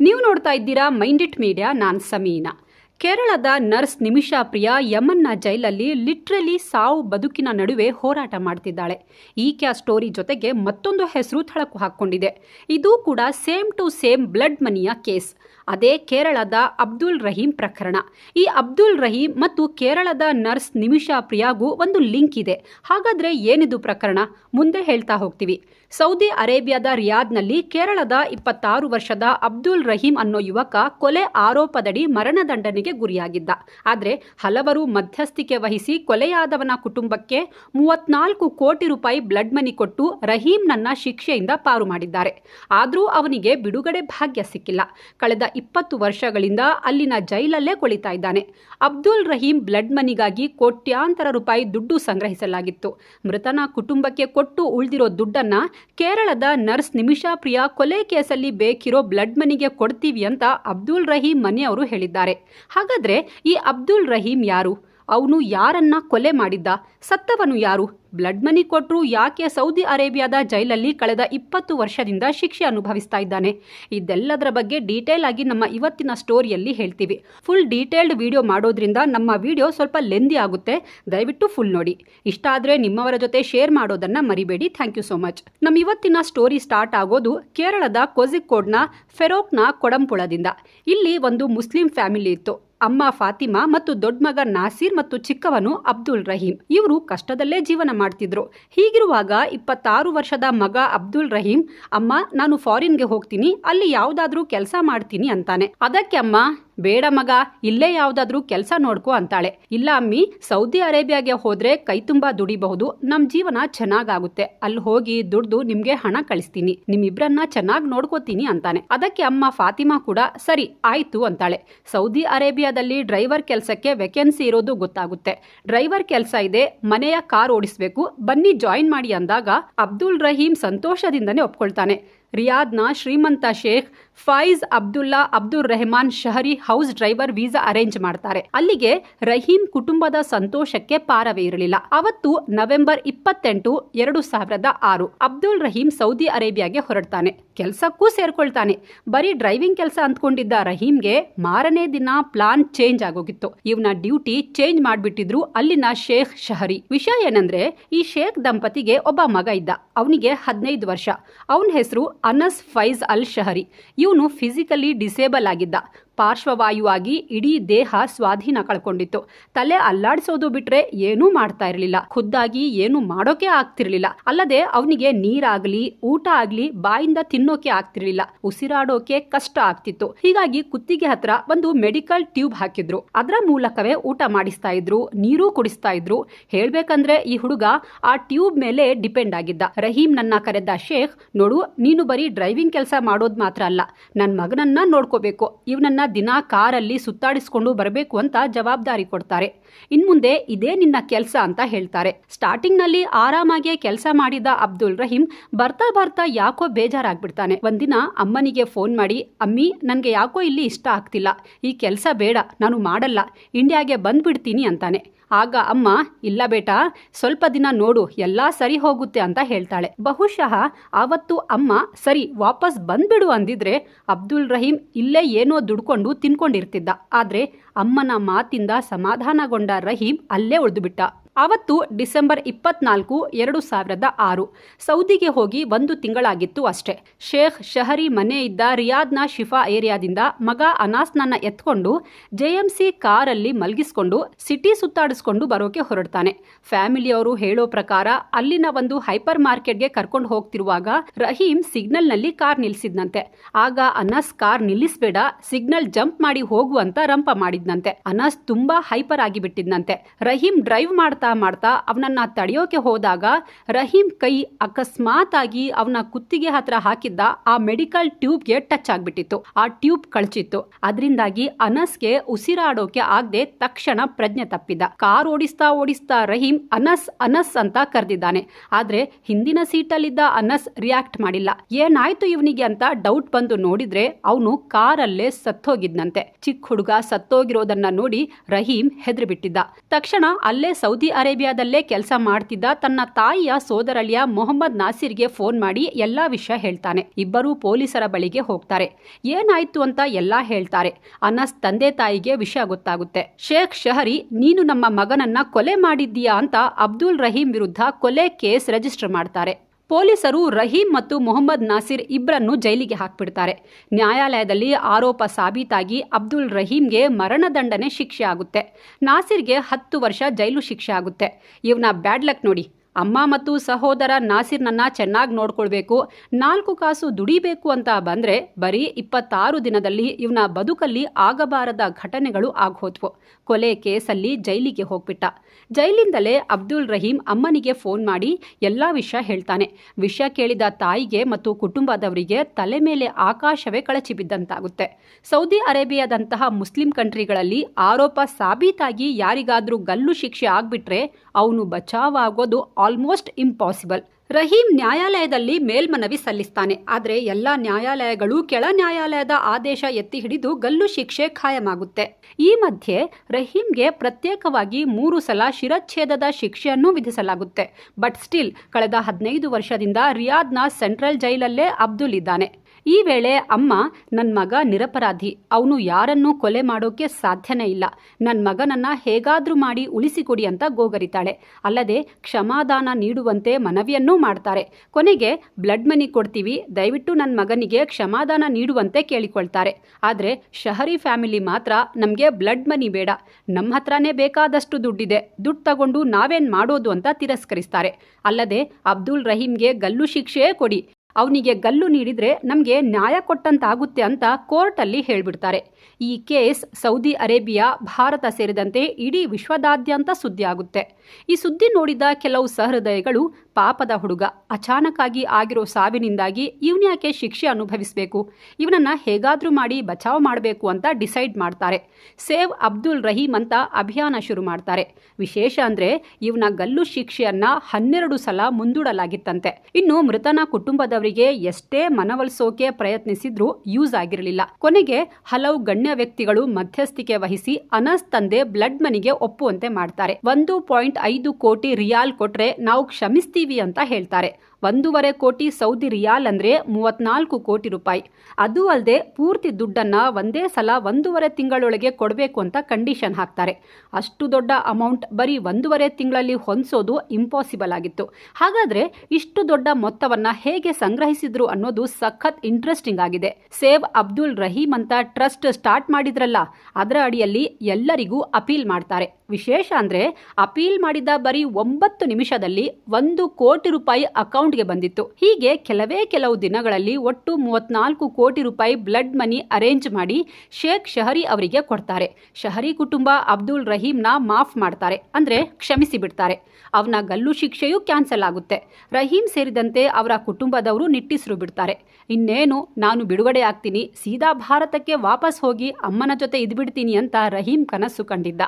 ನೀವು ನೋಡ್ತಾ ಇದ್ದೀರಾ ಇಟ್ ಮೀಡಿಯಾ, ನಾನ್ ಸಮೀನಾ. ಕೇರಳದ ನರ್ಸ್ ನಿಮಿಷಾ ಪ್ರಿಯಾ ಯಮನ್ನ ಜೈಲಲ್ಲಿ ಲಿಟ್ರಲಿ ಸಾವು ಬದುಕಿನ ನಡುವೆ ಹೋರಾಟ ಮಾಡ್ತಿದ್ದಾಳೆ. ಈಕೆಯ ಸ್ಟೋರಿ ಜೊತೆಗೆ ಮತ್ತೊಂದು ಹೆಸರು ಥಳಕು ಹಾಕ್ಕೊಂಡಿದೆ. ಇದು ಕೂಡ ಸೇಮ್ ಟು ಸೇಮ್ ಬ್ಲಡ್ ಮನಿಯ ಕೇಸ್. ಅದೇ ಕೇರಳದ ಅಬ್ದುಲ್ ರಹೀಂ ಪ್ರಕರಣ. ಈ ಅಬ್ದುಲ್ ರಹೀಂ ಮತ್ತು ಕೇರಳದ ನರ್ಸ್ ನಿಮಿಷಾ ಪ್ರಿಯಾಗೂ ಒಂದು ಲಿಂಕ್ ಇದೆ. ಹಾಗಾದ್ರೆ ಏನಿದು ಪ್ರಕರಣ? ಮುಂದೆ ಹೇಳ್ತಾ ಹೋಗ್ತೀವಿ. ಸೌದಿ ಅರೇಬಿಯಾದ ರಿಯಾದ್ನಲ್ಲಿ ಕೇರಳದ ಇಪ್ಪತ್ತಾರು ವರ್ಷದ ಅಬ್ದುಲ್ ರಹೀಂ ಅನ್ನೋ ಯುವಕ ಕೊಲೆ ಆರೋಪದಡಿ ಮರಣದಂಡನೆಗೆ ಗುರಿಯಾಗಿದ್ದ. ಆದರೆ ಹಲವರು ಮಧ್ಯಸ್ಥಿಕೆ ವಹಿಸಿ ಕೊಲೆಯಾದವನ ಕುಟುಂಬಕ್ಕೆ ಮೂವತ್ನಾಲ್ಕು ಕೋಟಿ ರೂಪಾಯಿ ಬ್ಲಡ್ ಮನಿ ಕೊಟ್ಟು ರಹೀಂನನ್ನ ಶಿಕ್ಷೆಯಿಂದ ಪಾರು ಮಾಡಿದ್ದಾರೆ. ಆದರೂ ಅವನಿಗೆ ಬಿಡುಗಡೆ ಭಾಗ್ಯ ಸಿಕ್ಕಿಲ್ಲ. ಕಳೆದ ಇಪ್ಪತ್ತು ವರ್ಷಗಳಿಂದ ಅಲ್ಲಿನ ಜೈಲಲ್ಲೇ ಕೊಳಿತಾ ಇದ್ದಾನೆ. ಅಬ್ದುಲ್ ರಹೀಂ ಬ್ಲಡ್ ಮನಿಗಾಗಿ ಕೋಟ್ಯಾಂತರ ರೂಪಾಯಿ ದುಡ್ಡು ಸಂಗ್ರಹಿಸಲಾಗಿತ್ತು. ಮೃತನ ಕುಟುಂಬಕ್ಕೆ ಕೊಟ್ಟು ಉಳಿದಿರೋ ದುಡ್ಡನ್ನ ಕೇರಳದ ನರ್ಸ್ ನಿಮಿಷಾ ಪ್ರಿಯಾ ಕೊಲೆ ಕೇಸಲ್ಲಿ ಬೇಕಿರೋ ಬ್ಲಡ್ ಮನಿಗೆ ಕೊಡ್ತೀವಿ ಅಂತ ಅಬ್ದುಲ್ ರಹೀಂ ಮನೆಯವರು ಹೇಳಿದ್ದಾರೆ. ಹಾಗಾದ್ರೆ ಈ ಅಬ್ದುಲ್ ರಹೀಂ ಯಾರು? ಅವನು ಯಾರನ್ನ ಕೊಲೆ ಮಾಡಿದ್ದ? ಸತ್ತವನು ಯಾರು? ಬ್ಲಡ್ ಮನಿ ಕೊಟ್ಟರು ಯಾಕೆ ಸೌದಿ ಅರೇಬಿಯಾದ ಜೈಲಲ್ಲಿ ಕಳೆದ ಇಪ್ಪತ್ತು ವರ್ಷದಿಂದ ಶಿಕ್ಷೆ ಅನುಭವಿಸ್ತಾ ಇದ್ದಾನೆ? ಇದೆಲ್ಲದರ ಬಗ್ಗೆ ಡೀಟೇಲ್ ಆಗಿ ನಮ್ಮ ಇವತ್ತಿನ ಸ್ಟೋರಿಯಲ್ಲಿ ಹೇಳ್ತೀವಿ. ಫುಲ್ ಡೀಟೇಲ್ಡ್ ವಿಡಿಯೋ ಮಾಡೋದ್ರಿಂದ ನಮ್ಮ ವಿಡಿಯೋ ಸ್ವಲ್ಪ ಲೆಂದಿ ಆಗುತ್ತೆ. ದಯವಿಟ್ಟು ಫುಲ್ ನೋಡಿ. ಇಷ್ಟ ಆದರೆ ನಿಮ್ಮವರ ಜೊತೆ ಶೇರ್ ಮಾಡೋದನ್ನ ಮರಿಬೇಡಿ. Thank you so much. ನಮ್ಮ ಇವತ್ತಿನ ಸ್ಟೋರಿ ಸ್ಟಾರ್ಟ್ ಆಗೋದು ಕೇರಳದ ಕೋಝಿಕೋಡ್ನ ಫೆರೋಕ್ನ ಕೊಡಂಪುಳದಿಂದ. ಇಲ್ಲಿ ಒಂದು ಮುಸ್ಲಿಂ ಫ್ಯಾಮಿಲಿ ಇತ್ತು. ಅಮ್ಮ ಫಾತಿಮಾ ಮತ್ತು ದೊಡ್ಡ ಮಗ ನಾಸೀರ್ ಮತ್ತು ಚಿಕ್ಕವನು ಅಬ್ದುಲ್ ರಹೀಂ. ಇವರು ಕಷ್ಟದಲ್ಲೇ ಜೀವನ ಮಾಡ್ತಿದ್ರು. ಹೀಗಿರುವಾಗ ಇಪ್ಪತ್ತಾರು ವರ್ಷದ ಮಗ ಅಬ್ದುಲ್ ರಹೀಂ, ಅಮ್ಮ, ನಾನು ಫಾರಿನ್ಗೆ ಹೋಗ್ತೀನಿ, ಅಲ್ಲಿ ಯಾವುದಾದ್ರೂ ಕೆಲಸ ಮಾಡ್ತೀನಿ ಅಂತಾನೆ. ಅದಕ್ಕೆ ಅಮ್ಮ ಬೇಡ ಮಗ, ಇಲ್ಲೇ ಯಾವುದಾದ್ರೂ ಕೆಲಸ ನೋಡ್ಕೋ ಅಂತಾಳೆ. ಇಲ್ಲ ಅಮ್ಮಿ, ಸೌದಿ ಅರೇಬಿಯಾಗೆ ಹೋದ್ರೆ ಕೈ ತುಂಬಾ ದುಡಿಬಹುದು, ನಮ್ ಜೀವನ ಚೆನ್ನಾಗಾಗುತ್ತೆ. ಅಲ್ಲಿ ಹೋಗಿ ದುಡ್ದು ನಿಮ್ಗೆ ಹಣ ಕಳಿಸ್ತೀನಿ. ನಿಮ್ಮಿಬ್ಬರನ್ನ ಚೆನ್ನಾಗಿ ನೋಡ್ಕೋತೀನಿ ಅಂತಾನೆ. ಅದಕ್ಕೆ ಅಮ್ಮ ಫಾತಿಮಾ ಕೂಡ, ಸರಿ, ಆಯ್ತು ಅಂತಾಳೆ. ಸೌದಿ ಅರೇಬಿಯಾದಲ್ಲಿ ಡ್ರೈವರ್ ಕೆಲಸಕ್ಕೆ ವೆಕೆನ್ಸಿ ಇರೋದು ಗೊತ್ತಾಗುತ್ತೆ. ಡ್ರೈವರ್ ಕೆಲಸ ಇದೆ, ಮನೆಯ ಕಾರ್ ಓಡಿಸ್ಬೇಕು, ಬನ್ನಿ ಜಾಯಿನ್ ಮಾಡಿ ಅಂದಾಗ ಅಬ್ದುಲ್ ರಹೀಂ ಸಂತೋಷದಿಂದನೇ ಒಪ್ಕೊಳ್ತಾನೆ. ರಿಯಾದ್ನ ಶ್ರೀಮಂತ Sheikh Faiz Abdullah Abdul Rehman Shahri house driver visa arrange ಮಾಡ್ತಾರೆ. ಅಲ್ಲಿಗೆ ರಹೀಂ ಕುಟುಂಬದ ಸಂತೋಷಕ್ಕೆ ಪಾರವೇ ಇರಲಿಲ್ಲ. ಅವತ್ತು ನವೆಂಬರ್ ಇಪ್ಪತ್ತೆಂಟು, ಎರಡು ಸಾವಿರದ ಆರು, ಅಬ್ದುಲ್ ರಹೀಂ ಸೌದಿ ಅರೇಬಿಯಾಗೆ ಹೊರಡ್ತಾನೆ. ಕೆಲಸಕ್ಕೂ ಸೇರ್ಕೊಳ್ತಾನೆ. ಬರೀ ಡ್ರೈವಿಂಗ್ ಕೆಲಸ ಅಂದ್ಕೊಂಡಿದ್ದ ರಹೀಂಗೆ ಮಾರನೇ ದಿನ ಪ್ಲಾನ್ ಚೇಂಜ್ ಆಗೋಗಿತ್ತು. ಇವನ ಡ್ಯೂಟಿ ಚೇಂಜ್ ಮಾಡಿಬಿಟ್ಟಿದ್ರು ಅಲ್ಲಿನ ಶೇಖ್ ಶಹರಿ. ವಿಷಯ ಏನಂದ್ರೆ, ಈ ಶೇಖ್ ದಂಪತಿಗೆ ಒಬ್ಬ ಮಗ ಇದ್ದ. ಅವನಿಗೆ ಹದಿನೈದು ವರ್ಷ. ಅವನ ಹೆಸರು ಅನಸ್ ಫೈಜ್ ಅಲ್ ಶಹರಿ ಇವನು ಫಿಸಿಕಲಿ ಡಿಸೇಬಲ್ ಆಗಿದ್ದ. ಪಾರ್ಶ್ವವಾಯುವಾಗಿ ಇಡೀ ದೇಹ ಸ್ವಾಧೀನ ಕಳ್ಕೊಂಡಿತ್ತು ತಲೆ ಅಲ್ಲಾಡಿಸೋದು ಬಿಟ್ರೆ ಏನೂ ಮಾಡ್ತಾ ಇರಲಿಲ್ಲ. ಖುದ್ದಾಗಿ ಏನು ಮಾಡೋಕೆ ಆಗ್ತಿರ್ಲಿಲ್ಲ. ಅಲ್ಲದೆ ಅವನಿಗೆ ನೀರಾಗ್ಲಿ, ಊಟ ಆಗ್ಲಿ, ಬಾಯಿಂದ ತಿನ್ನೋಕೆ ಆಗ್ತಿರ್ಲಿಲ್ಲ. ಉಸಿರಾಡೋಕೆ ಕಷ್ಟ ಆಗ್ತಿತ್ತು. ಹೀಗಾಗಿ ಕುತ್ತಿಗೆ ಹತ್ರ ಒಂದು ಮೆಡಿಕಲ್ ಟ್ಯೂಬ್ ಹಾಕಿದ್ರು. ಅದರ ಮೂಲಕವೇ ಊಟ ಮಾಡಿಸ್ತಾ ಇದ್ರು, ನೀರು ಕುಡಿಸ್ತಾ ಇದ್ರು. ಹೇಳ್ಬೇಕಂದ್ರೆ ಈ ಹುಡುಗ ಆ ಟ್ಯೂಬ್ ಮೇಲೆ ಡಿಪೆಂಡ್ ಆಗಿದ್ದ. ರಹೀಂ ನನ್ನ ಕರೆದ, ಶೇಖ್, ನೋಡು, ನೀನು ಬರೀ ಡ್ರೈವಿಂಗ್ ಕೆಲಸ ಮಾಡೋದು ಮಾತ್ರ ಅಲ್ಲ. ನನ್ನ ಮಗನನ್ನ ನೋಡ್ಕೋಬೇಕು. ಇವನನ್ನ ದಿನ ಕಾರಲ್ಲಿ ಸುತ್ತಾಡಿಸ್ಕೊಂಡು ಬರಬೇಕು ಅಂತ ಜವಾಬ್ದಾರಿ ಕೊಡ್ತಾರೆ. ಇನ್ಮುಂದೆ ಇದೇ ನಿನ್ನ ಕೆಲಸ ಅಂತ ಹೇಳ್ತಾರೆ. ಸ್ಟಾರ್ಟಿಂಗ್ನಲ್ಲಿ ಆರಾಮಾಗಿ ಕೆಲಸ ಮಾಡಿದ ಅಬ್ದುಲ್ ರಹೀಂ ಬರ್ತಾ ಬರ್ತಾ ಯಾಕೋ ಬೇಜಾರಾಗ್ಬಿಡ್ತಾನೆ. ಒಂದಿನ ಅಮ್ಮನಿಗೆ ಫೋನ್ ಮಾಡಿ, ಅಮ್ಮಿ, ನನಗೆ ಯಾಕೋ ಇಲ್ಲಿ ಇಷ್ಟ ಆಗ್ತಿಲ್ಲ. ಈ ಕೆಲಸ ಬೇಡ, ನಾನು ಮಾಡಲ್ಲ. ಇಂಡಿಯಾಗೆ ಬಂದ್ಬಿಡ್ತೀನಿ ಅಂತಾನೆ. ಆಗ ಅಮ್ಮ, ಇಲ್ಲ ಬೇಟಾ, ಸ್ವಲ್ಪ ದಿನ ನೋಡು, ಎಲ್ಲ ಸರಿ ಹೋಗುತ್ತೆ ಅಂತ ಹೇಳ್ತಾಳೆ. ಬಹುಶಃ ಆವತ್ತು ಅಮ್ಮ, ಸರಿ, ವಾಪಸ್ ಬಂದ್ಬಿಡು ಅಂದಿದ್ರೆ ಅಬ್ದುಲ್ ರಹೀಂ ಇಲ್ಲೇ ಏನೋ ದುಡ್ಕೊಂಡು ತಿನ್ಕೊಂಡಿರ್ತಿದ್ದ. ಆದ್ರೆ ಅಮ್ಮನ ಮಾತಿಂದ ಸಮಾಧಾನಗೊಂಡ ರಹೀಂ ಅಲ್ಲೇ ಉಳಿದುಬಿಟ್ಟ. ಆವತ್ತು ಡಿಸೆಂಬರ್ ಇಪ್ಪತ್ನಾಲ್ಕು, ಎರಡು ಸಾವಿರದ ಆರು. ಸೌದಿಗೆ ಹೋಗಿ ಒಂದು ತಿಂಗಳಾಗಿತ್ತು ಅಷ್ಟೇ. ಶೇಖ್ ಶಹರಿ ಮನೆ ಇದ್ದ ರಿಯಾದ್ನ ಶಿಫಾ ಏರಿಯಾದಿಂದ ಮಗ ಅನಾಸ್ನನ್ನ ಎತ್ಕೊಂಡು ಜೆಎಂಸಿ ಕಾರಲ್ಲಿ ಮಲಗಿಸ್ಕೊಂಡು ಸಿಟಿ ಸುತ್ತಾಡಿಸ್ಕೊಂಡು ಬರೋಕೆ ಹೊರಡ್ತಾನೆ. ಫ್ಯಾಮಿಲಿಯವರು ಹೇಳೋ ಪ್ರಕಾರ ಅಲ್ಲಿನ ಒಂದು ಹೈಪರ್ ಮಾರ್ಕೆಟ್ಗೆ ಕರ್ಕೊಂಡು ಹೋಗ್ತಿರುವಾಗ ರಹೀಂ ಸಿಗ್ನಲ್ನಲ್ಲಿ ಕಾರ್ ನಿಲ್ಲಿಸಿದ್ನಂತೆ ಆಗ ಅನಸ್ ಕಾರ್ ನಿಲ್ಲಿಸ್ಬೇಡ, ಸಿಗ್ನಲ್ ಜಂಪ್ ಮಾಡಿ ಹೋಗು ಅಂತ ರಂಪ ಮಾಡಿದ್ನಂತೆ. ಅನಸ್ ತುಂಬಾ ಹೈಪರ್ ಆಗಿ ಬಿಟ್ಟಿದ್ನಂತೆ ರಹೀಂ ಡ್ರೈವ್ ಮಾಡ್ತಾ ಮಾಡ್ತಾ ಅವನನ್ನ ತಡೆಯೋಕೆ ಹೋದಾಗ ರಹೀಂ ಕೈ ಅಕಸ್ಮಾತ್ ಆಗಿ ಅವನ ಕುತ್ತಿಗೆ ಹತ್ರ ಹಾಕಿದ್ದ ಆ ಮೆಡಿಕಲ್ ಟ್ಯೂಬ್ಗೆ ಟಚ್ ಆಗ್ಬಿಟ್ಟಿತ್ತು. ಆ ಟ್ಯೂಬ್ ಕಳಚಿತ್ತು. ಅದರಿಂದಾಗಿ ಅನಸ್ಗೆ ಉಸಿರಾಡೋಕೆ ಆಗದೆ ತಕ್ಷಣ ಪ್ರಜ್ಞೆ ತಪ್ಪಿದ್ದ ಕಾರ್ ಓಡಿಸ್ತಾ ಓಡಿಸ್ತಾ ರಹೀಂ ಅನಸ್ ಅನಸ್ ಅಂತ ಕರೆದಿದ್ದಾನೆ. ಆದ್ರೆ ಹಿಂದಿನ ಸೀಟಲ್ಲಿದ್ದ ಅನಸ್ ರಿಯಾಕ್ಟ್ ಮಾಡಿಲ್ಲ. ಏನಾಯ್ತು ಇವನಿಗೆ ಅಂತ ಡೌಟ್ ಬಂದು ನೋಡಿದ್ರೆ ಅವನು ಕಾರಲ್ಲೇ ಸತ್ತೋಗಿದ್ನಂತೆ. ಚಿಕ್ಕ ಹುಡುಗ ಸತ್ತೋಗಿರೋದನ್ನ ನೋಡಿ ರಹೀಂ ಹೆದ್ರಿಬಿಟ್ಟಿದ್ದ. ತಕ್ಷಣ ಅಲ್ಲೇ ಸೌದಿ ಅರೇಬಿಯಾದಲ್ಲೇ ಕೆಲಸ ಮಾಡ್ತಿದ್ದ ತನ್ನ ತಾಯಿಯ ಸೋದರಳಿಯ ಮೊಹಮ್ಮದ್ ನಾಸಿರ್ಗೆ ಫೋನ್ ಮಾಡಿ ಎಲ್ಲಾ ವಿಷಯ ಹೇಳ್ತಾನೆ. ಇಬ್ಬರೂ ಪೊಲೀಸರ ಬಳಿಗೆ ಹೋಗ್ತಾರೆ. ಏನಾಯ್ತು ಅಂತ ಎಲ್ಲಾ ಹೇಳ್ತಾರೆ. ಅನಸ್ ತಂದೆ ತಾಯಿಗೆ ವಿಷಯ ಗೊತ್ತಾಗುತ್ತೆ. ಶೇಖ್ ಶಹರಿ, ನೀನು ನಮ್ಮ ಮಗನನ್ನ ಕೊಲೆ ಮಾಡಿದ್ದೀಯಾ ಅಂತ ಅಬ್ದುಲ್ ರಹೀಂ ವಿರುದ್ಧ ಕೊಲೆ ಕೇಸ್ ರಿಜಿಸ್ಟರ್ ಮಾಡ್ತಾರೆ. ಪೊಲೀಸರು ರಹೀಂ ಮತ್ತು ಮೊಹಮ್ಮದ್ ನಾಸಿರ್ ಇಬ್ಬರನ್ನು ಜೈಲಿಗೆ ಹಾಕ್ಬಿಡ್ತಾರೆ. ನ್ಯಾಯಾಲಯದಲ್ಲಿ ಆರೋಪ ಸಾಬೀತಾಗಿ ಅಬ್ದುಲ್ ರಹೀಂಗೆ ಮರಣದಂಡನೆ ಶಿಕ್ಷೆ ಆಗುತ್ತೆ ನಾಸಿರ್ಗೆ ಹತ್ತು ವರ್ಷ ಜೈಲು ಶಿಕ್ಷೆ ಆಗುತ್ತೆ. ಇವನ ಬ್ಯಾಡ್ ಲಕ್ ನೋಡಿ. ಅಮ್ಮ ಮತ್ತು ಸಹೋದರ ನಾಸಿರ್ನನ್ನ ಚೆನ್ನಾಗಿ ನೋಡ್ಕೊಳ್ಬೇಕು, ನಾಲ್ಕು ಕಾಸು ದುಡಿಬೇಕು ಅಂತ ಬಂದರೆ ಬರೀ ಇಪ್ಪತ್ತಾರು ದಿನದಲ್ಲಿ ಇವನ ಬದುಕಲ್ಲಿ ಆಗಬಾರದ ಘಟನೆಗಳು ಆಗೋದ್ವು ಕೊಲೆ ಕೇಸಲ್ಲಿ ಜೈಲಿಗೆ ಹೋಗ್ಬಿಟ್ಟ. ಜೈಲಿಂದಲೇ ಅಬ್ದುಲ್ ರಹೀಂ ಅಮ್ಮನಿಗೆ ಫೋನ್ ಮಾಡಿ ಎಲ್ಲ ವಿಷಯ ಹೇಳ್ತಾನೆ. ವಿಷಯ ಕೇಳಿದ ತಾಯಿಗೆ ಮತ್ತು ಕುಟುಂಬದವರಿಗೆ ತಲೆ ಮೇಲೆ ಆಕಾಶವೇ ಕಳಚಿ ಬಿದ್ದಂತಾಗುತ್ತೆ. ಸೌದಿ ಅರೇಬಿಯಾದಂತಹ ಮುಸ್ಲಿಂ ಕಂಟ್ರಿಗಳಲ್ಲಿ ಆರೋಪ ಸಾಬೀತಾಗಿ ಯಾರಿಗಾದರೂ ಗಲ್ಲು ಶಿಕ್ಷೆ ಆಗ್ಬಿಟ್ರೆ ಅವನು ಬಚಾವಾಗೋದು ಆಲ್ಮೋಸ್ಟ್ ಇಂಪಾಸಿಬಲ್. ರಹೀಂ ನ್ಯಾಯಾಲಯದಲ್ಲಿ ಮೇಲ್ಮನವಿ ಸಲ್ಲಿಸ್ತಾನೆ. ಆದರೆ ಎಲ್ಲ ನ್ಯಾಯಾಲಯಗಳು ಕೆಳ ನ್ಯಾಯಾಲಯದ ಆದೇಶ ಎತ್ತಿ ಹಿಡಿದು ಗಲ್ಲು ಶಿಕ್ಷೆ ಖಾಯಮಾಗುತ್ತೆ. ಈ ಮಧ್ಯೆ ರಹೀಂಗೆ ಪ್ರತ್ಯೇಕವಾಗಿ ಮೂರು ಸಲ ಶಿರಚ್ಛೇದದ ಶಿಕ್ಷೆಯನ್ನು ವಿಧಿಸಲಾಗುತ್ತೆ. ಬಟ್ ಸ್ಟಿಲ್, ಕಳೆದ ಹದಿನೈದು ವರ್ಷದಿಂದ ರಿಯಾದ್ನ ಸೆಂಟ್ರಲ್ ಜೈಲಲ್ಲೇ ಅಬ್ದುಲ್ ಇದ್ದಾನೆ. ಈ ವೇಳೆ ಅಮ್ಮ ನನ್ನ ಮಗ ನಿರಪರಾಧಿ. ಅವನು ಯಾರನ್ನೂ ಕೊಲೆ ಮಾಡೋಕೆ ಸಾಧ್ಯನೇ ಇಲ್ಲ. ನನ್ನ ಮಗನನ್ನ ಹೇಗಾದರೂ ಮಾಡಿ ಉಳಿಸಿಕೊಡಿ ಅಂತ ಗೋಗರಿತಾಳೆ. ಅಲ್ಲದೆ ಕ್ಷಮಾದಾನ ನೀಡುವಂತೆ ಮನವಿಯನ್ನೂ ಮಾಡ್ತಾರೆ. ಕೊನೆಗೆ ಬ್ಲಡ್ ಮನಿ ಕೊಡ್ತೀವಿ. ದಯವಿಟ್ಟು ನನ್ನ ಮಗನಿಗೆ ಕ್ಷಮಾದಾನ ನೀಡುವಂತೆ ಕೇಳಿಕೊಳ್ತಾರೆ. ಆದರೆ ಶಹರಿ ಫ್ಯಾಮಿಲಿ ಮಾತ್ರ ನಮಗೆ ಬ್ಲಡ್ ಮನಿ ಬೇಡ. ನಮ್ಮ ಹತ್ರನೇ ಬೇಕಾದಷ್ಟು ದುಡ್ಡಿದೆ. ದುಡ್ಡು ತಗೊಂಡು ನಾವೇನು ಮಾಡೋದು ಅಂತ ತಿರಸ್ಕರಿಸ್ತಾರೆ. ಅಲ್ಲದೆ ಅಬ್ದುಲ್ ರಹೀಮ್ಗೆ ಗಲ್ಲು ಶಿಕ್ಷೆಯೇ ಕೊಡಿ. ಅವನಿಗೆ ಗಲ್ಲು ನೀಡಿದರೆ ನಮಗೆ ನ್ಯಾಯ ಕೊಟ್ಟಂತಾಗುತ್ತೆ ಅಂತ ಕೋರ್ಟಲ್ಲಿ ಹೇಳಿಬಿಡ್ತಾರೆ. ಈ ಕೇಸ್ ಸೌದಿ ಅರೇಬಿಯಾ, ಭಾರತ ಸೇರಿದಂತೆ ಇಡೀ ವಿಶ್ವದಾದ್ಯಂತ ಸುದ್ದಿಯಾಗುತ್ತೆ. ಈ ಸುದ್ದಿ ನೋಡಿದ ಕೆಲವು ಸಹೃದಯಗಳು ಪಾಪದ ಹುಡುಗ ಅಚಾನಕ್ಕಾಗಿ ಆಗಿರೋ ಸಾವಿನಿಂದಾಗಿ ಇವನ್ಯಾಕೆ ಶಿಕ್ಷೆ ಅನುಭವಿಸಬೇಕು? ಇವನನ್ನ ಹೇಗಾದರೂ ಮಾಡಿ ಬಚಾವ್ ಮಾಡಬೇಕು ಅಂತ ಡಿಸೈಡ್ ಮಾಡ್ತಾರೆ. ಸೇವ್ ಅಬ್ದುಲ್ ರಹೀಮ್ ಅಂತ ಅಭಿಯಾನ ಶುರು ಮಾಡ್ತಾರೆ. ವಿಶೇಷ ಅಂದ್ರೆ ಇವನ ಗಲ್ಲು ಶಿಕ್ಷೆಯನ್ನ ಹನ್ನೆರಡು ಸಲ ಮುಂದೂಡಲಾಗಿತ್ತಂತೆ. ಇನ್ನು ಮೃತನ ಕುಟುಂಬದವರಿಗೆ ಎಷ್ಟೇ ಮನವೊಲಿಸೋಕೆ ಪ್ರಯತ್ನಿಸಿದ್ರೂ ಯೂಸ್ ಆಗಿರಲಿಲ್ಲ. ಕೊನೆಗೆ ಹಲವು ಗಣ್ಯ ವ್ಯಕ್ತಿಗಳು ಮಧ್ಯಸ್ಥಿಕೆ ವಹಿಸಿ ಅನಸ್ ತಂದೆ ಬ್ಲಡ್ ಮನಿಗೆ ಒಪ್ಪುವಂತೆ ಮಾಡ್ತಾರೆ. ಒಂದು ಪಾಯಿಂಟ್ ಐದು ಕೋಟಿ ರಿಯಾಲ್ ಕೊಟ್ರೆ ನಾವು ಕ್ಷಮಿಸ್ತೀವಿ ಅಂತ ಹೇಳ್ತಾರೆ. ಒಂದೂವರೆ ಕೋಟಿ ಸೌದಿ ರಿಯಾಲ್ ಅಂದರೆ ಮೂವತ್ನಾಲ್ಕು ಕೋಟಿ ರೂಪಾಯಿ. ಅದು ಅಲ್ಲದೆ ಪೂರ್ತಿ ದುಡ್ಡನ್ನು ಒಂದೇ ಸಲ ಒಂದೂವರೆ ತಿಂಗಳೊಳಗೆ ಕೊಡಬೇಕು ಅಂತ ಕಂಡೀಷನ್ ಹಾಕ್ತಾರೆ. ಅಷ್ಟು ದೊಡ್ಡ ಅಮೌಂಟ್ ಬರೀ ಒಂದೂವರೆ ತಿಂಗಳಲ್ಲಿ ಹೊಂದಿಸೋದು ಇಂಪಾಸಿಬಲ್ ಆಗಿತ್ತು. ಹಾಗಾದರೆ ಇಷ್ಟು ದೊಡ್ಡ ಮೊತ್ತವನ್ನು ಹೇಗೆ ಸಂಗ್ರಹಿಸಿದ್ರು ಅನ್ನೋದು ಸಖತ್ ಇಂಟ್ರೆಸ್ಟಿಂಗ್ ಆಗಿದೆ. ಸೇವ್ ಅಬ್ದುಲ್ ರಹೀಮ್ ಅಂತ ಟ್ರಸ್ಟ್ ಸ್ಟಾರ್ಟ್ ಮಾಡಿದ್ರಲ್ಲ, ಅದರ ಅಡಿಯಲ್ಲಿ ಎಲ್ಲರಿಗೂ ಅಪೀಲ್ ಮಾಡ್ತಾರೆ. ವಿಶೇಷ ಅಂದರೆ ಅಪೀಲ್ ಮಾಡಿದ ಬರೀ ಒಂಬತ್ತು ನಿಮಿಷದಲ್ಲಿ ಒಂದು ಕೋಟಿ ರೂಪಾಯಿ ಅಕೌಂಟ್ಗೆ ಬಂದಿತ್ತು. ಹೀಗೆ ಕೆಲವೇ ಕೆಲವು ದಿನಗಳಲ್ಲಿ ಒಟ್ಟು ಮೂವತ್ನಾಲ್ಕು ಕೋಟಿ ರೂಪಾಯಿ ಬ್ಲಡ್ ಮನಿ ಅರೇಂಜ್ ಮಾಡಿ ಶೇಖ್ ಶಹರಿ ಅವರಿಗೆ ಕೊಡ್ತಾರೆ. ಶಹರಿ ಕುಟುಂಬ ಅಬ್ದುಲ್ ರಹೀಂನ ಮಾಫ್ ಮಾಡ್ತಾರೆ, ಅಂದ್ರೆ ಕ್ಷಮಿಸಿ ಬಿಡ್ತಾರೆ. ಅವನ ಗಲ್ಲು ಶಿಕ್ಷೆಯೂ ಕ್ಯಾನ್ಸಲ್ ಆಗುತ್ತೆ. ರಹೀಂ ಸೇರಿದಂತೆ ಅವರ ಕುಟುಂಬದವರು ನಿಟ್ಟಿಸಿರು ಬಿಡ್ತಾರೆ. ಇನ್ನೇನು, ನಾನು ಬಿಡುಗಡೆ ಆಗ್ತೀನಿ, ಸೀದಾ ಭಾರತಕ್ಕೆ ವಾಪಸ್ ಹೋಗಿ ಅಮ್ಮನ ಜೊತೆ ಇದ್ಬಿಡ್ತೀನಿ ಅಂತ ರಹೀಂ ಕನಸು ಕಂಡಿದ್ದ.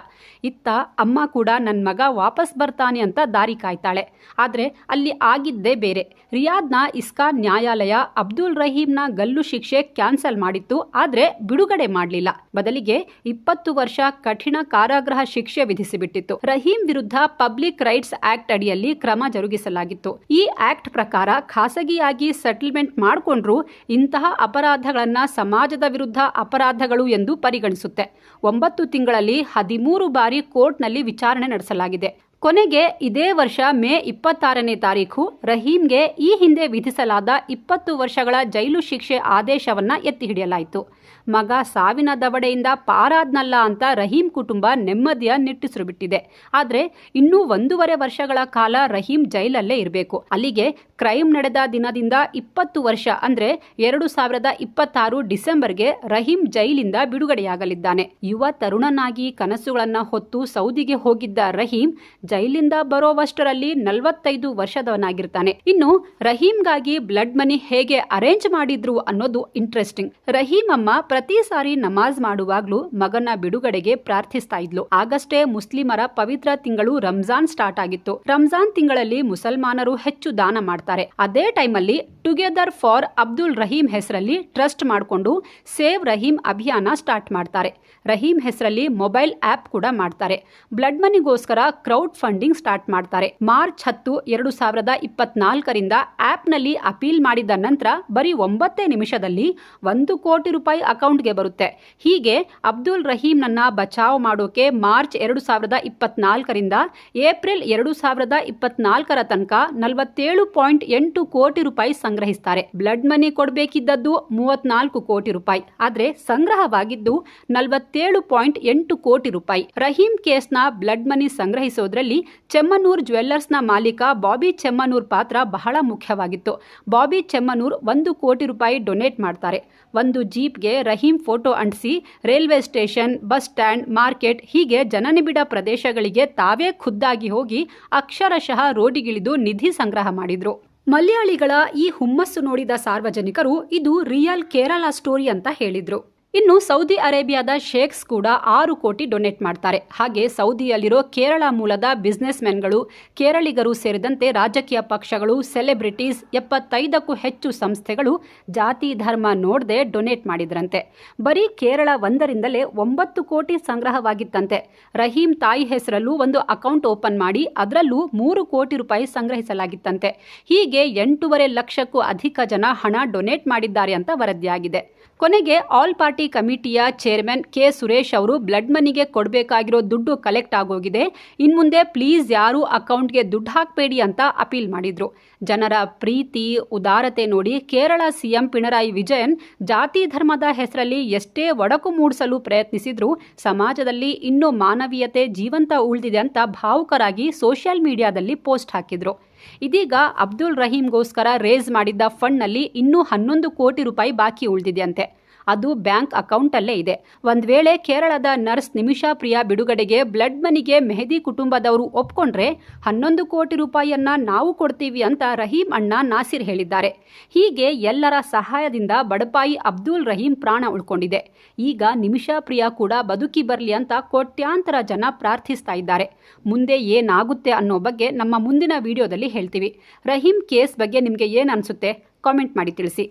ಇತ್ತ ಅಮ್ಮ ಕೂಡ ನನ್ನ ಮಗ ವಾಪಸ್ ಬರ್ತಾನೆ ಅಂತ ದಾರಿ ಕಾಯ್ತಾಳೆ. ಆದ್ರೆ ಅಲ್ಲಿ ಆಗಿದ್ದೇ ಬೇರೆ. ರಿಯಾದ್ನ ಇಸ್ಕಾನ್ ನ್ಯಾಯಾಲಯ ಅಬ್ದುಲ್ ರಹೀಂನ ಗಲ್ಲು ಶಿಕ್ಷೆ ಕ್ಯಾನ್ಸಲ್ ಮಾಡಿತ್ತು, ಆದರೆ ಬಿಡುಗಡೆ ಮಾಡಲಿಲ್ಲ. ಬದಲಿಗೆ ಇಪ್ಪತ್ತು ವರ್ಷ ಕಠಿಣ ಕಾರಾಗೃಹ ಶಿಕ್ಷೆ ವಿಧಿಸಿಬಿಟ್ಟಿತ್ತು. ರಹೀಂ ವಿರುದ್ಧ ಪಬ್ಲಿಕ್ ರೈಟ್ಸ್ ಆಕ್ಟ್ ಅಡಿಯಲ್ಲಿ ಕ್ರಮ ಜರುಗಿಸಲಾಗಿತ್ತು. ಈ ಆಕ್ಟ್ ಪ್ರಕಾರ ಖಾಸಗಿಯಾಗಿ ಸೆಟಲ್ಮೆಂಟ್ ಮಾಡಿಕೊಂಡ್ರೂ ಇಂತಹ ಅಪರಾಧಗಳನ್ನ ಸಮಾಜದ ವಿರುದ್ಧ ಅಪರಾಧಗಳು ಎಂದು ಪರಿಗಣಿಸುತ್ತೆ. ಒಂಬತ್ತು ತಿಂಗಳಲ್ಲಿ ಹದಿಮೂರು ಬಾರಿ ಕೋರ್ಟ್ನಲ್ಲಿ ವಿಚಾರಣೆ ನಡೆಸಲಾಗಿದೆ. ಕೊನೆಗೆ ಇದೇ ವರ್ಷ ಮೇ ಇಪ್ಪತ್ತಾರನೇ ತಾರೀಖು ರಹೀಂಗೆ ಈ ಹಿಂದೆ ವಿಧಿಸಲಾದ ಇಪ್ಪತ್ತು ವರ್ಷಗಳ ಜೈಲು ಶಿಕ್ಷೆ ಆದೇಶವನ್ನ ಎತ್ತಿ ಹಿಡಿಯಲಾಯಿತು. ಮಗ ಸಾವಿನ ದವಡೆಯಿಂದ ಪಾರಾದ್ನಲ್ಲ ಅಂತ ರಹೀಂ ಕುಟುಂಬ ನೆಮ್ಮದಿಯ ನಿಟ್ಟುಸಿರು ಬಿಟ್ಟಿದೆ. ಆದರೆ ಇನ್ನೂ ಒಂದೂವರೆ ವರ್ಷಗಳ ಕಾಲ ರಹೀಂ ಜೈಲಲ್ಲೇ ಇರಬೇಕು. ಅಲ್ಲಿಗೆ ಕ್ರೈಮ್ ನಡೆದ ದಿನದಿಂದ ಇಪ್ಪತ್ತು ವರ್ಷ ಅಂದರೆ ಎರಡು ಸಾವಿರದ ಇಪ್ಪತ್ತಾರು ಡಿಸೆಂಬರ್ಗೆ ರಹೀಂ ಜೈಲಿಂದ ಬಿಡುಗಡೆಯಾಗಲಿದ್ದಾನೆ. ಯುವ ತರುಣನಾಗಿ ಕನಸುಗಳನ್ನು ಹೊತ್ತು ಸೌದಿಗೆ ಹೋಗಿದ್ದ ರಹೀಂ ಜೈಲಿಂದ ಬರೋವಷ್ಟರಲ್ಲಿ ನಲವತ್ತೈದು ವರ್ಷದವನಾಗಿರ್ತಾನೆ. ಇನ್ನು ರಹೀಂಗಾಗಿ ಬ್ಲಡ್ ಮನಿ ಹೇಗೆ ಅರೇಂಜ್ ಮಾಡಿದ್ರು ಅನ್ನೋದು ಇಂಟ್ರೆಸ್ಟಿಂಗ್. ರಹೀಂ ಅಮ್ಮ ಪ್ರತಿ ಸಾರಿ ನಮಾಜ್ ಮಾಡುವಾಗ್ಲೂ ಮಗನ ಬಿಡುಗಡೆಗೆ ಪ್ರಾರ್ಥಿಸ್ತಾ ಇದ್ಲು. ಆಗಷ್ಟೇ ಮುಸ್ಲಿಮರ ಪವಿತ್ರ ತಿಂಗಳು ರಂಜಾನ್ ಸ್ಟಾರ್ಟ್ ಆಗಿತ್ತು. ರಂಜಾನ್ ತಿಂಗಳಲ್ಲಿ ಮುಸಲ್ಮಾನರು ಹೆಚ್ಚು ದಾನ ಮಾಡ್ತಾರೆ. ಅದೇ ಟೈಮಲ್ಲಿ ಟುಗೆದರ್ ಫಾರ್ ಅಬ್ದುಲ್ ರಹೀಂ ಹೆಸರಲ್ಲಿ ಟ್ರಸ್ಟ್ ಮಾಡಿಕೊಂಡು ಸೇವ್ ರಹೀಂ ಅಭಿಯಾನ ಸ್ಟಾರ್ಟ್ ಮಾಡ್ತಾರೆ. ರಹೀಂ ಹೆಸರಲ್ಲಿ ಮೊಬೈಲ್ ಆ್ಯಪ್ ಕೂಡ ಮಾಡ್ತಾರೆ. ಬ್ಲಡ್ ಮನಿಗೋಸ್ಕರ ಕ್ರೌಡ್ ಫಂಡಿಂಗ್ ಸ್ಟಾರ್ಟ್ ಮಾಡ್ತಾರೆ. ಮಾರ್ಚ್ ಹತ್ತು, ಎರಡು ಸಾವಿರದ ಇಪ್ಪತ್ನಾಲ್ಕರಿಂದ ಆಪ್ನಲ್ಲಿ ಅಪೀಲ್ ಮಾಡಿದ ನಂತರ ಬರೀ ಒಂಬತ್ತೇ ನಿಮಿಷದಲ್ಲಿ ಒಂದು ಕೋಟಿ ರೂಪಾಯಿ ಅಕೌಂಟ್ಗೆ ಬರುತ್ತೆ. ಹೀಗೆ ಅಬ್ದುಲ್ ರಹೀಂನನ್ನ ಬಚಾವ್ ಮಾಡೋಕೆ ಮಾರ್ಚ್ ಎರಡು ಸಾವಿರದ ಇಪ್ಪತ್ನಾಲ್ಕರಿಂದ ಏಪ್ರಿಲ್ ಎರಡು ಸಾವಿರದ ಇಪ್ಪತ್ನಾಲ್ಕರ ತನಕ ನಲವತ್ತೇಳು ಪಾಯಿಂಟ್ ಎಂಟು ಕೋಟಿ ರೂಪಾಯಿ ಸಂಗ್ರಹಿಸ್ತಾರೆ. ಬ್ಲಡ್ ಮನಿ ಕೊಡಬೇಕಿದ್ದದ್ದು ಮೂವತ್ನಾಲ್ಕು ಕೋಟಿ ರೂಪಾಯಿ. ಆದ್ರೆ ಸಂಗ್ರಹವಾಗಿದ್ದು ನಲವತ್ತೇಳು ಪಾಯಿಂಟ್ ಎಂಟು ಕೋಟಿ ರೂಪಾಯಿ. ರಹೀಂ ಕೇಸ್ನ ಬ್ಲಡ್ ಮನಿ ಸಂಗ್ರಹಿಸೋದ್ರಲ್ಲಿ ಚೆಮ್ಮನೂರ್ ಜ್ಯುವೆಲ್ಲರ್ಸ್ನ ಮಾಲೀಕ ಬಾಬಿ ಚೆಮ್ಮನೂರ್ ಪಾತ್ರ ಬಹಳ ಮುಖ್ಯವಾಗಿತ್ತು. ಬಾಬಿ ಚೆಮ್ಮನೂರ್ ಒಂದು ಕೋಟಿ ರೂಪಾಯಿ ಡೊನೇಟ್ ಮಾಡ್ತಾರೆ. ಒಂದು ಜೀಪ್ಗೆ ರಹೀಂ ಫೋಟೋ ಅಂಟಿಸಿ railway station, bus stand, market ಹೀಗೆ ಜನನಿಬಿಡ ಪ್ರದೇಶಗಳಿಗೆ ತಾವೇ ಖುದ್ದಾಗಿ ಹೋಗಿ ಅಕ್ಷರಶಃ ರೋಡಿಗಿಳಿದು ನಿಧಿ ಸಂಗ್ರಹ ಮಾಡಿದ್ರು. ಮಲಯಾಳಿಗಳ ಈ ಹುಮ್ಮಸ್ಸು ನೋಡಿದ ಸಾರ್ವಜನಿಕರು ಇದು ರಿಯಲ್ ಕೇರಳ ಸ್ಟೋರಿ ಅಂತ ಹೇಳಿದ್ರು. ಇನ್ನು ಸೌದಿ ಅರೇಬಿಯಾದ ಶೇಖ್ಸ್ ಕೂಡ ಆರು ಕೋಟಿ ಡೊನೇಟ್ ಮಾಡ್ತಾರೆ. ಹಾಗೆ ಸೌದಿಯಲ್ಲಿರೋ ಕೇರಳ ಮೂಲದ ಬಿಸ್ನೆಸ್ ಮೆನ್ಗಳು ಕೇರಳಿಗರು ಸೇರಿದಂತೆ ರಾಜಕೀಯ ಪಕ್ಷಗಳು, ಸೆಲೆಬ್ರಿಟೀಸ್ ಎಪ್ಪತ್ತೈದಕ್ಕೂ ಹೆಚ್ಚು ಸಂಸ್ಥೆಗಳು ಜಾತಿ, ಧರ್ಮ ನೋಡದೆ ಡೊನೇಟ್ ಮಾಡಿದ್ರಂತೆ. ಬರೀ ಕೇರಳ ಒಂದರಿಂದಲೇ ಒಂಬತ್ತು ಕೋಟಿ ಸಂಗ್ರಹವಾಗಿತ್ತಂತೆ. ರಹೀಂ ತಾಯಿ ಹೆಸರಲ್ಲೂ ಒಂದು ಅಕೌಂಟ್ ಓಪನ್ ಮಾಡಿ ಅದರಲ್ಲೂ ಮೂರು ಕೋಟಿ ರೂಪಾಯಿ ಸಂಗ್ರಹಿಸಲಾಗಿತ್ತಂತೆ. ಹೀಗೆ ಎಂಟೂವರೆ ಲಕ್ಷಕ್ಕೂ ಅಧಿಕ ಜನ ಹಣ ಡೊನೇಟ್ ಮಾಡಿದ್ದಾರೆ ಅಂತ ವರದಿಯಾಗಿದೆ. ಕೊನೆಗೆ ಆಲ್ ಪಾರ್ಟಿ ಕಮಿಟಿಯ ಚೇರ್ಮನ್ ಕೆ ಸುರೇಶ್ ಅವರು ಬ್ಲಡ್ ಮನಿಗೆ ಕೊಡಬೇಕಾಗಿರೋ ದುಡ್ಡು ಕಲೆಕ್ಟ್ ಆಗೋಗಿದೆ. ಇನ್ಮುಂದೆ ಪ್ಲೀಸ್ ಯಾರು ಅಕೌಂಟ್ಗೆ ದುಡ್ಡು ಹಾಕಬೇಡಿ ಅಂತ ಅಪೀಲ್ ಮಾಡಿದ್ರು. ಜನರ ಪ್ರೀತಿ, ಉದಾರತೆ ನೋಡಿ ಕೇರಳ ಸಿಎಂ ಪಿಣರಾಯಿ ವಿಜಯನ್ ಜಾತಿ ಧರ್ಮದ ಹೆಸರಲ್ಲಿ ಎಷ್ಟೇ ಒಡಕು ಮೂಡಿಸಲು ಪ್ರಯತ್ನಿಸಿದ್ರು ಸಮಾಜದಲ್ಲಿ ಇನ್ನೂ ಮಾನವೀಯತೆ ಜೀವಂತ ಉಳಿದಿದೆ ಅಂತ ಭಾವುಕರಾಗಿ ಸೋಷಿಯಲ್ ಮೀಡಿಯಾದಲ್ಲಿ ಪೋಸ್ಟ್ ಹಾಕಿದ್ರು. ಇದೀಗ ಅಬ್ದುಲ್ ರಹೀಂಗೋಸ್ಕರ ರೇಸ್ ಮಾಡಿದ್ದ ಫಂಡ್ನಲ್ಲಿ ಇನ್ನೂ ಹನ್ನೊಂದು ಕೋಟಿ ರೂಪಾಯಿ ಬಾಕಿ ಉಳಿದಿದೆಯಂತೆ ಅದು ಬ್ಯಾಂಕ್ ಅಕೌಂಟಲ್ಲೇ ಇದೆ. ಒಂದ್ ವೇಳೆ ಕೇರಳದ ನರ್ಸ್ ನಿಮಿಷಾ ಪ್ರಿಯಾ ಬಿಡುಗಡೆಗೆ ಬ್ಲಡ್ ಮನಿಗೆ ಮೆಹದಿ ಕುಟುಂಬದವರು ಒಪ್ಕೊಂಡ್ರೆ ಹನ್ನೊಂದು ಕೋಟಿ ರೂಪಾಯಿಯನ್ನ ನಾವು ಕೊಡ್ತೀವಿ ಅಂತ ರಹೀಂ ಅಣ್ಣ ನಾಸಿರ್ ಹೇಳಿದ್ದಾರೆ. ಹೀಗೆ ಎಲ್ಲರ ಸಹಾಯದಿಂದ ಬಡಪಾಯಿ ಅಬ್ದುಲ್ ರಹೀಂ ಪ್ರಾಣ ಉಳ್ಕೊಂಡಿದೆ. ಈಗ ನಿಮಿಷಾ ಪ್ರಿಯಾ ಕೂಡ ಬದುಕಿ ಬರಲಿ ಅಂತ ಕೋಟ್ಯಾಂತರ ಜನ ಪ್ರಾರ್ಥಿಸ್ತಾ ಇದ್ದಾರೆ. ಮುಂದೆ ಏನಾಗುತ್ತೆ ಅನ್ನೋ ಬಗ್ಗೆ ನಮ್ಮ ಮುಂದಿನ ವಿಡಿಯೋದಲ್ಲಿ ಹೇಳ್ತೀವಿ. ರಹೀಂ ಕೇಸ್ ಬಗ್ಗೆ ನಿಮಗೆ ಏನು ಅನಿಸುತ್ತೆ? ಕಾಮೆಂಟ್ ಮಾಡಿ ತಿಳಿಸಿ.